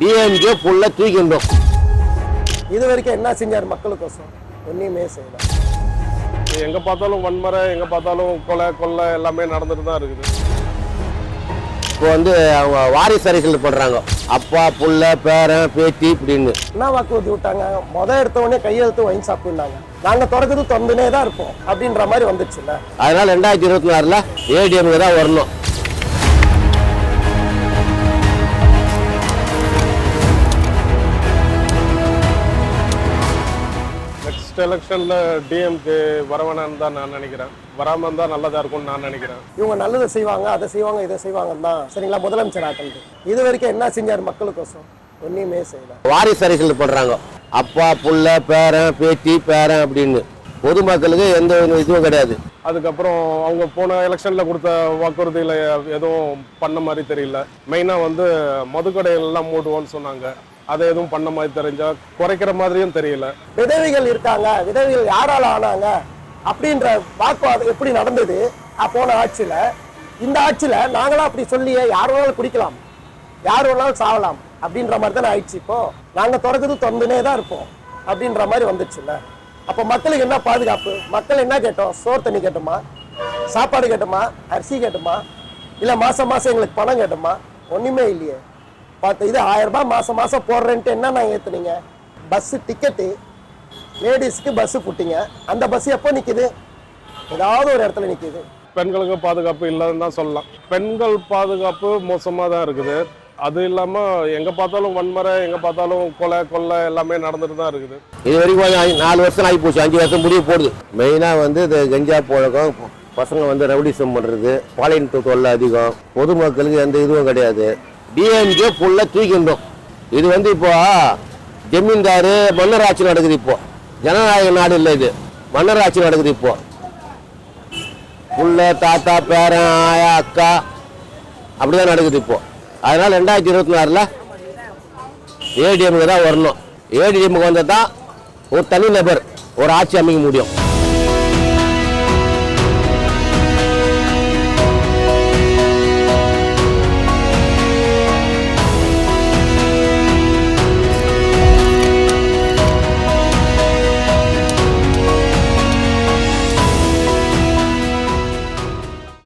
DMK ஃபுல்லாக தூக்கிண்டோம் இது வரைக்கும் என்ன செஞ்சார் மக்களுக்கோசம் ஒன்றையுமே செய்யல. எங்கே பார்த்தாலும் வன்முறை எங்கே பார்த்தாலும் கொலை கொள்ளை எல்லாமே நடந்துட்டு தான் இருக்குது. இப்போ வந்து அவங்க வாரிசு அரசியல் பண்ணுறாங்க அப்பா புள்ள பேரன் பேத்தி இப்படின்னு. என்ன வாக்குறுதி விட்டாங்க? மொதல் எடுத்த உடனே கையெழுத்து வாங்கி சாப்பிட்டுனாங்க நாங்கள் திறக்கிறது தொந்துனே தான் இருப்போம் அப்படின்ற மாதிரி வந்துச்சுல்ல அதனால ரெண்டாயிரத்தி இருபத்தி நாலில் ஏடிஎம்க்கு தான் வரணும். நெக்ஸ்ட் எலெக்ஷனில் டிஎம்கே வரவேணான்னு தான் நான் நினைக்கிறேன். வராமல் இருந்தால் நல்லதாக இருக்கும்னு நான் நினைக்கிறேன். இவங்க நல்லதை செய்வாங்க அதை செய்வாங்க இதை செய்வாங்கன்னு தான். சரிங்களா? முதலமைச்சர் ஆக்கள் இது வரைக்கும் என்ன செஞ்சார் மக்களுக்கோசம்? ஒன்றையுமே செய்யல. வாரிசு அரசியல் பண்ணுறாங்க அப்பா புள்ள பேரன் பேத்தி பேரன் அப்படின்னு. பொதுமக்களுக்கு எந்த ஒரு இதுவும் கிடையாது. அதுக்கப்புறம் அவங்க போன எலெக்ஷனில் கொடுத்த வாக்குறுதியில் எதுவும் பண்ண மாதிரி தெரியல. மெயினாக வந்து மதுக்கடைகள்லாம் மூடுவோன்னு சொன்னாங்க. அதை எதுவும் பண்ண மாதிரி தெரிஞ்சா குறைக்கிற மாதிரியும் தெரியல. விதவைகள் இருக்காங்க விதவைகள் யாரால ஆனாங்க அப்படின்ற வாக்குவாதம் எப்படி நடந்தது? போன ஆட்சியில இந்த ஆட்சியில நாங்களாம் அப்படி சொல்லியே யார் வேணாலும் குடிக்கலாம் யார் வேணாலும் சாவலாம் அப்படின்ற மாதிரி தானே ஆயிடுச்சு இப்போ. நாங்க தொடக்கிறது திறந்துனே தான் இருப்போம் அப்படின்ற மாதிரி வந்துச்சுல்ல. அப்போ மக்களுக்கு என்ன பாதுகாப்பு? மக்கள் என்ன கேட்டோம்? சோறு தண்ணி கேட்டோமா? சாப்பாடு கேட்டோமா? அரிசி கேட்டோமா? இல்லை மாசம் மாசம் எங்களுக்கு பணம் கேட்டோமா? ஒண்ணுமே இல்லையே. பார்த்து இது ஆயிரம் ரூபாய் மாசம் மாசம் போடுறேன்ட்டு என்ன நான் ஏத்துனீங்க? பஸ் டிக்கெட்டு லேடிஸ்க்கு பஸ் போட்டீங்க. அந்த பஸ் எப்போ நிக்குது? ஏதாவது ஒரு இடத்துல நிக்குது. பெண்களுக்கு பாதுகாப்பு இல்லைன்னு தான் சொல்லலாம். பெண்கள் பாதுகாப்பு மோசமாக தான் இருக்குது. அது இல்லாமல் எங்கே பார்த்தாலும் வன்முறை எங்கே பார்த்தாலும் கொலை கொள்ளை எல்லாமே நடந்துட்டு தான் இருக்குது. இது வரைக்கும் கொஞ்சம் நாலு வருஷம் ஆகி போச்சு. அஞ்சு வருஷம் முடிய போகுது மெயினாக வந்து இந்த கஞ்சா பழக்கம் பசங்க வந்து ரவுடிசம் பண்ணுறது பாலியல் தொல்லை அதிகம் பொதுமக்களுக்கு எந்த இதுவும் கிடையாது. டிஎம்கே ஃபுல்லாக தூக்கிண்டோம் இது வந்து இப்போ ஜமீன்தார் மன்னர் ஆட்சி நடக்குது இப்போ. ஜனநாயக நாடு இல்லை இது. மன்னர் ஆட்சி நடக்குது இப்போ. புள்ள தாத்தா பேரன் ஆயா அக்கா அப்படிதான் நடக்குது இப்போ. அதனால ரெண்டாயிரத்தி இருபத்தி நாலில் ஏடிஎம்க்கு தான் வரணும். ஏடிஎம்க்கு வந்தால் தான் ஒரு தனி நபர் ஒரு ஆட்சி அமைக்க முடியும்.